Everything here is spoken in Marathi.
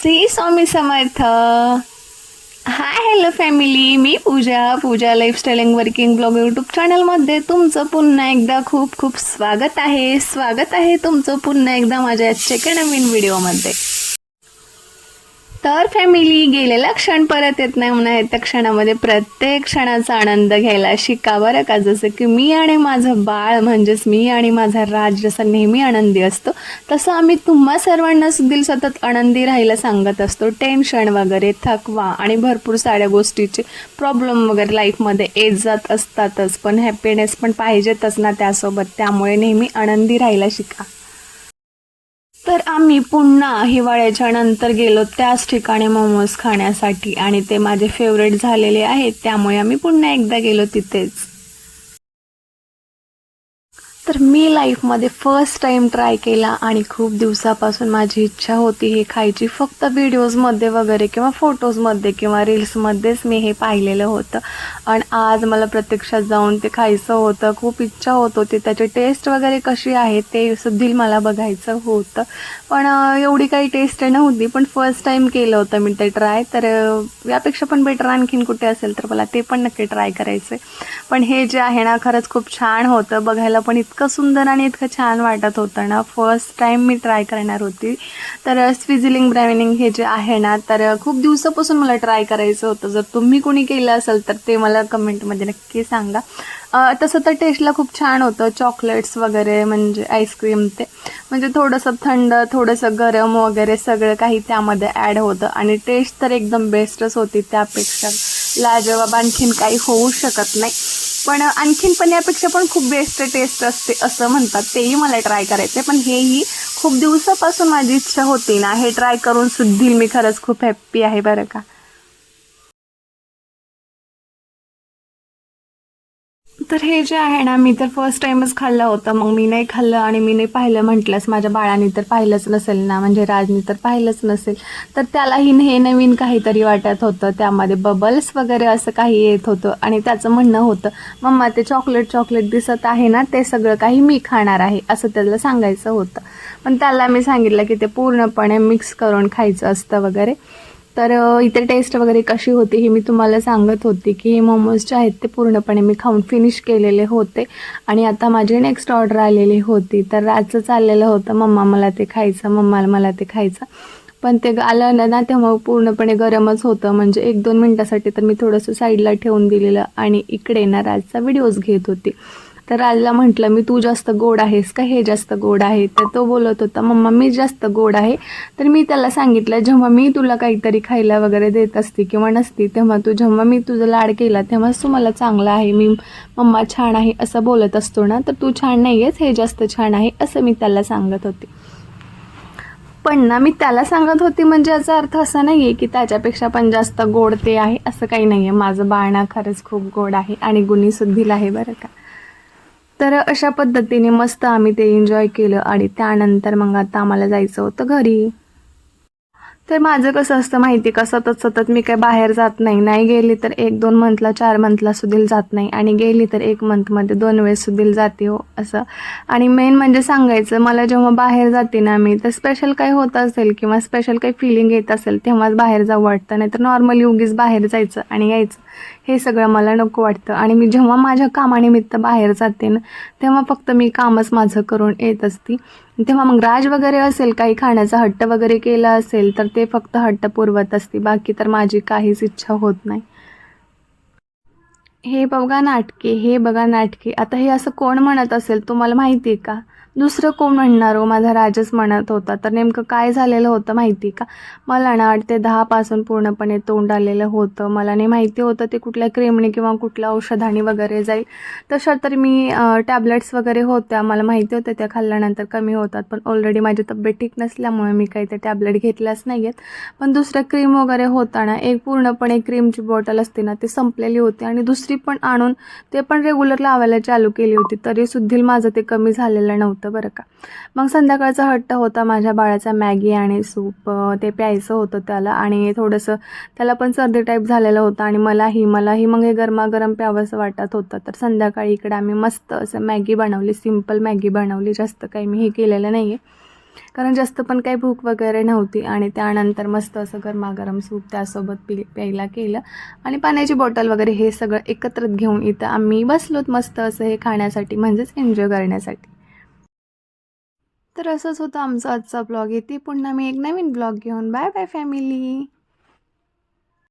Shri Swami Samarth. Hi hello family me Pooja Pooja lifestyle and working blog YouTube चॅनलमध्ये तुमचं पुन्हा एकदा खूप खूप स्वागत आहे. स्वागत आहे तुमचं पुन्हा एकदा माझ्या आजच्या एका नवीन व्हिडिओमध्ये तर फॅमिली गेलेला क्षण परत येत नाही म्हणून येत्या क्षणामध्ये प्रत्येक क्षणाचा आनंद घ्यायला शिका बरं का? जसं की मी आणि माझं बाळ म्हणजेच मी आणि माझा राज जसा नेहमी आनंदी असतो तसं आम्ही तुम्हा सर्वांना सुद्धा सतत आनंदी राहायला सांगत असतो. टेन्शन वगैरे थकवा आणि भरपूर साऱ्या गोष्टीचे प्रॉब्लेम वगैरे लाईफमध्ये येत जात असतातच पण हॅपीनेस पण पाहिजेतच ना त्यासोबत. त्यामुळे नेहमी आनंदी राहायला शिका. तर आम्ही पुन्हा हिवाळ्याच्या नंतर गेलो त्याच ठिकाणी मोमोज खाण्यासाठी आणि ते माझे फेवरेट झालेले आहेत त्यामुळे आम्ही पुन्हा एकदा गेलो तिथेच. तर मी लाईफमध्ये फर्स्ट टाईम ट्राय केला आणि खूप दिवसापासून माझी इच्छा होती हे खायची. फक्त व्हिडिओजमध्ये वगैरे किंवा फोटोजमध्ये किंवा रील्समध्येच मी हे पाहिलेलं होतं. आणि आज मला प्रत्यक्षात जाऊन ते खायचं होतं खूप इच्छा होत होती. त्याची टेस्ट वगैरे कशी आहे ते सुद्धा मला बघायचं होतं. पण एवढी काही टेस्ट नव्हती. पण फर्स्ट टाईम केलं होतं मी ते ट्राय तर यापेक्षा पण बेटर आणखीन कुठे असेल तर मला ते पण नक्की ट्राय करायचं पण हे जे आहे ना खरंच खूप छान होतं. बघायला पण इतकं सुंदर आणि इतकं छान वाटत होतं ना. फर्स्ट टाईम मी ट्राय करणार होती. तर स्विझिलिंग ब्रॅविनिंग हे जे आहे ना तर खूप दिवसापासून मला ट्राय करायचं होतं. जर तुम्ही कोणी केलं असेल तर ते मला कमेंटमध्ये नक्की सांगा. तसं तर टेस्टला खूप छान होतं. चॉकलेट्स वगैरे म्हणजे आईस्क्रीम ते. म्हणजे थोडंसं थंड थोडंसं गरम वगैरे सगळं काही त्यामध्ये ॲड होतं. आणि टेस्ट तर एकदम बेस्टच होती. त्यापेक्षा लाजवाब आणखीन काही होऊ शकत नाही. पण आणखीन पण यापेक्षा पण खूप बेस्ट टेस्ट असते असं म्हणतात. तेही मला ट्राय करायचं पण हेही खूप दिवसापासून माझी इच्छा होती ना हे ट्राय करून सुद्धा मी खरंच खूप हॅप्पी आहे बरं का. तर हे जे आहे ना मी तर फर्स्ट टाइमच खाल्लं होतं. मग मी नाही खाल्लं आणि मी नाही पाहिलं म्हटलंच. माझ्या बाळाने तर पाहिलंच नसेल ना म्हणजे राजनी तर पाहिलंच नसेल. तर त्यालाही हे नवीन काहीतरी वाटत होतं. त्यामध्ये बबल्स वगैरे असं काही येत होतं आणि त्याचं म्हणणं होतं मम्मा ते चॉकलेट चॉकलेट दिसत आहे ना ते सगळं काही मी खाणार आहे. असं त्याला सांगायचं होतं. पण त्याला मी सांगितलं की ते पूर्णपणे मिक्स करून खायचं असतं वगैरे. तर इथे टेस्ट वगैरे कशी होती हे मी तुम्हाला सांगत होती की हे मोमोज जे आहेत ते पूर्णपणे मी खाऊन फिनिश केलेले होते. आणि आता माझी नेक्स्ट ऑर्डर आलेली होती. तर रातचं चाललेलं होतं. मम्मा मला ते खायचं मम्मा मला ते खायचं. पण ते आलं ना ना तेव्हा पूर्णपणे गरमच होतं. म्हणजे एक दोन मिनटासाठी तर मी थोडंसं साईडला ठेवून दिलेलं. आणि इकडे ना राजचा व्हिडिओज घेत होती. तर राजला म्हटलं मी तू जास्त गोड आहेस का? हे जास्त गोड आहे. तर तो बोलत होता मम्मा मी जास्त गोड आहे. तर मी त्याला सांगितलं जेव्हा मी तुला काहीतरी खायला वगैरे देत असते किंवा नसती तेव्हा तू जेव्हा मी तुझं लाड केला तेव्हाच तू मला चांगला आहे. मी मम्मा छान आहे असं बोलत असतो ना तर तू छान नाही आहेस हे जास्त छान आहे असं मी त्याला सांगत होते. पण ना मी त्याला सांगत होती म्हणजे याचा अर्थ असा नाही आहे की त्याच्यापेक्षा पण जास्त गोड ते आहे असं काही नाही आहे माझं बाळणा खरंच खूप गोड आहे आणि गुणीसुद्धील आहे बरं का. तर अशा पद्धतीने मस्त आम्ही ते एन्जॉय केलं आणि त्यानंतर मग आता आम्हाला जायचं होतं घरी. तर माझं कसं असतं माहिती का? सतत सतत मी काय बाहेर जात नाही. नाही गेली तर एक दोन मंथला चार मंथला सुधील जात नाही. आणि गेली तर एक मंथमध्ये दोन वेळेस सुधील जाते हो असं. आणि मेन म्हणजे सांगायचं मला जेव्हा बाहेर जाते ना मी तर स्पेशल काही होत असेल किंवा स्पेशल काही फिलिंग येत असेल तेव्हाच बाहेर जाऊ वाटतं. नाही तर नॉर्मली उगीच बाहेर जायचं आणि यायचं. हे सगळं मला नको वाटतं. आणि मी जेव्हा माझ्या कामानिमित्त बाहेर जाते ना तेव्हा फक्त मी कामच माझं करून येत असती. तेव्हा मग राज वगैरे असेल काही खाण्याचा हट्ट वगैरे केला असेल तर ते फक्त हट्ट पुरवत असते. बाकी तर माझी काहीच इच्छा होत नाही. हे बघा नाटके हे बघा नाटके. आता हे असं कोण म्हणत असेल तुम्हाला माहिती आहे का? दुसरं कोण म्हणणार हो? माझा राजच म्हणत होता. तर नेमकं काय झालेलं होतं माहिती आहे का? मला ना आठ ते दहापासून पूर्णपणे तोंड आलेलं होतं. मला नाही माहिती होतं ते कुठल्या क्रीमने किंवा कुठल्या औषधाने वगैरे जाईल. तशा तर मी टॅबलेट्स वगैरे होत्या. मला माहिती होतं त्या खाल्ल्यानंतर कमी होतात. पण ऑलरेडी माझी तब्येत ठीक नसल्यामुळे मी काही ते टॅबलेट घेतल्याच नाही आहेत पण दुसऱ्या क्रीम वगैरे होताना एक पूर्णपणे क्रीमची बॉटल असते ना ती संपलेली होती. आणि दुसरी पण आणून ते पण रेग्युलर लावायला चालू केली होती. तरी सुद्धा माझं ते कमी झालेलं नव्हतं बरं का. मग संध्याकाळचा हट्ट होता माझ्या बाळाचा मॅगी आणि सूप ते प्यायचं होतं त्याला आणि थोडंसं त्याला पण सर्दी टाईप झालेलं होतं आणि मलाही मलाही मग हे गरमागरम प्यावंसं वाटत होतं. तर संध्याकाळी इकडे आम्ही मस्त असं मॅगी बनवली सिंपल मॅगी बनवली. जास्त काही मी हे केलेलं नाही आहे कारण जास्त पण काही भूक वगैरे नव्हती आणि त्यानंतर मस्त असं गरमागरम सूप त्यासोबत पि प्यायला केलं. आणि पाण्याची बॉटल वगैरे हे सगळं एकत्रित घेऊन इथं आम्ही बसलोत मस्त असं हे खाण्यासाठी म्हणजेच एन्जॉय करण्यासाठी. तर असंच होतं आमचा आजचा ब्लॉग येते पुन्हा मी एक नवीन ब्लॉग घेऊन. Bye bye family